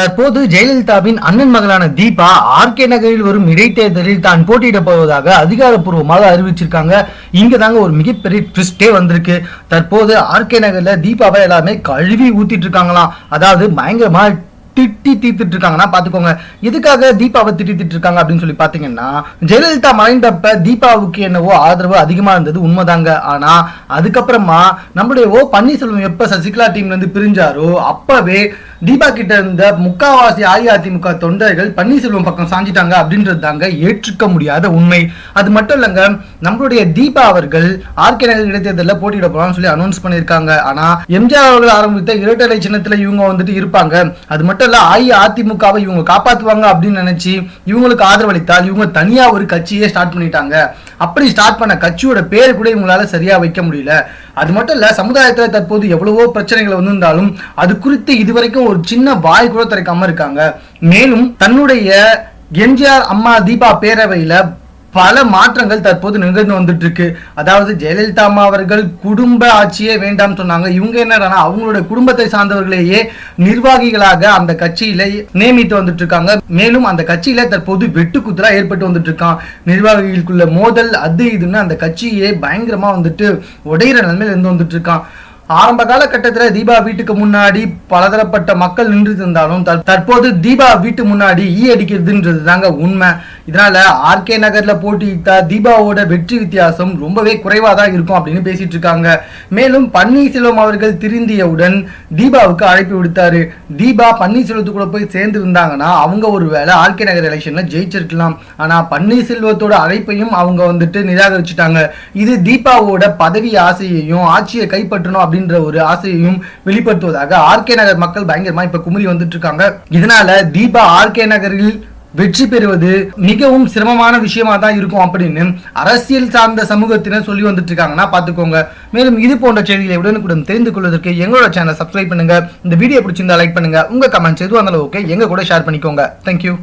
தற்போது ஜெயலலிதாவின் அண்ணன் மகளான தீபா ஆர்கே நகரில் வரும் இடைத்தேர்தலில் தான் போட்டியிட போவதாக அதிகாரப்பூர்வமாக அறிவிச்சிருக்காங்க. இங்க தாங்க ஒரு மிகப்பெரிய ட்விஸ்டே வந்திருக்கு. தற்போது ஆர்கே நகர்ல தீபாவை எல்லாமே கழுவி ஊத்திட்டு இருக்காங்களாம். அதாவது பயங்கரமா திட்டி தீர்த்துட்டு இருக்காங்கன்னா பாத்துக்கோங்க எதுக்காக தீபாவை திட்டி இருக்காங்க அப்படின்னு சொல்லி பாத்தீங்கன்னா ஜெயலலிதா மறைந்தப்ப தீபாவுக்கு என்னவோ ஆதரவு அதிகமா இருந்தது உண்மைதாங்க. ஆனா அதுக்கப்புறமா நம்முடைய ஓ பன்னீர்செல்வம் எப்ப சசிகலா டீம்ல இருந்து பிரிஞ்சாரோ அப்பவே தீபா கிட்ட இருந்த முக்காவாசி அஇஅதிமுக தொண்டர்கள் பன்னீர்செல்வம் பக்கம் சாஞ்சிட்டாங்க அப்படின்றது தாங்க ஏற்றுக்க முடியாத உண்மை. அது மட்டும் இல்லைங்க நம்மளுடைய தீபா அவர்கள் ஆர்கே நகர் இடைத்தேர்தலில் போட்டியிட போறான்னு சொல்லி அனௌன்ஸ் பண்ணியிருக்காங்க. ஆனா எம்ஜிஆர் அவர்கள் ஆரம்பித்த இரட்டை சின்னத்துல இவங்க வந்துட்டு இருப்பாங்க. அது மட்டும் இல்ல அஇஅதிமுகவை இவங்க காப்பாத்துவாங்க அப்படின்னு நினைச்சு இவங்களுக்கு ஆதரவளித்தால் இவங்க தனியா ஒரு கட்சியே ஸ்டார்ட் பண்ணிட்டாங்க. அப்படி ஸ்டார்ட் பண்ண கட்சியோட பேர் கூட இவங்களால சரியா வைக்க முடியல. அது மட்டும் இல்ல சமுதாயத்துல தற்போது எவ்வளவோ பிரச்சனைகள் வந்திருந்தாலும் அது குறித்து இதுவரைக்கும் ஒரு சின்ன வாய் கூட திறக்காம இருக்காங்க. மேலும் தன்னுடைய எம்ஜிஆர் அம்மா தீபா பேரவையில பல மாற்றங்கள் தற்போது நிகழ்ந்து வந்துட்டு இருக்கு அதாவது ஜெயலலிதா அம்மா அவர்கள் குடும்ப ஆட்சியே வேண்டாம் சொன்னாங்க. இவங்க என்னடானா அவங்களோட குடும்பத்தை சார்ந்தவர்களையே நிர்வாகிகளாக அந்த கட்சியில நியமித்து வந்துட்டு இருக்காங்க மேலும் அந்த கட்சியில தற்போது வெட்டுக்குத்துரா ஏற்பட்டு வந்துட்டு இருக்கான் நிர்வாகிகளுக்குள்ள மோதல் அது இதுன்னு அந்த கட்சியே பயங்கரமா வந்துட்டு உடையிற நிலைமையில இருந்து வந்துட்டு இருக்கான் ஆரம்ப காலகட்டத்தில் தீபா வீட்டுக்கு முன்னாடி பலதரப்பட்ட மக்கள் நின்று இருந்தாலும் தற்போது தீபா வீட்டு முன்னாடி ஈ அடிக்கிறதுன்றது தாங்க உண்மை. இதனால ஆர்கே நகர்ல போட்டியிட்டா தீபாவோட வெற்றி வித்தியாசம் ரொம்பவே குறைவா தான் இருக்கும் அப்படின்னு பேசிட்டு இருக்காங்க. மேலும் பன்னீர்செல்வம் அவர்கள் திருந்தியவுடன் தீபாவுக்கு அழைப்பு விடுத்தாரு. தீபா பன்னீர்செல்வத்து கூட போய் சேர்ந்து இருந்தாங்கன்னா அவங்க ஒரு வேளை ஆர்கே நகர் எலெக்ஷன்ல ஜெயிச்சிருக்கலாம். ஆனா பன்னீர்செல்வத்தோட அழைப்பையும் அவங்க வந்துட்டு நிராகரிச்சுட்டாங்க. இது தீபாவோட பதவி ஆசையையும் ஆட்சியை கைப்பற்றணும் அப்படின்ற ஒரு ஆசையையும் வெளிப்படுத்துவதாக ஆர்கே நகர் மக்கள் பயங்கரமா இப்ப குமுறி வந்துட்டு இருக்காங்க. இதனால தீபா ஆர்கே நகரில் வெற்றி பெறுவது மிகவும் சிரமமான விஷயமா தான் இருக்கும் அப்படின்னு அரசியல் சார்ந்த சமூகத்தினர் சொல்லி வந்துட்டு இருக்காங்கன்னா பாத்துக்கோங்க மேலும் இது போன்ற செய்திகளை உடனுக்குடன் தெரிந்து கொள்வதற்கு எங்களோட சேனல் சப்ஸ்கிரைப் பண்ணுங்க. இந்த வீடியோ பிடிச்சிருந்தா லைக் பண்ணுங்க. உங்க கமெண்ட்ஸ் எதுவும் இருந்தாலும் ஓகே எங்க கூட ஷேர் பண்ணிக்கோங்க. தேங்க்யூ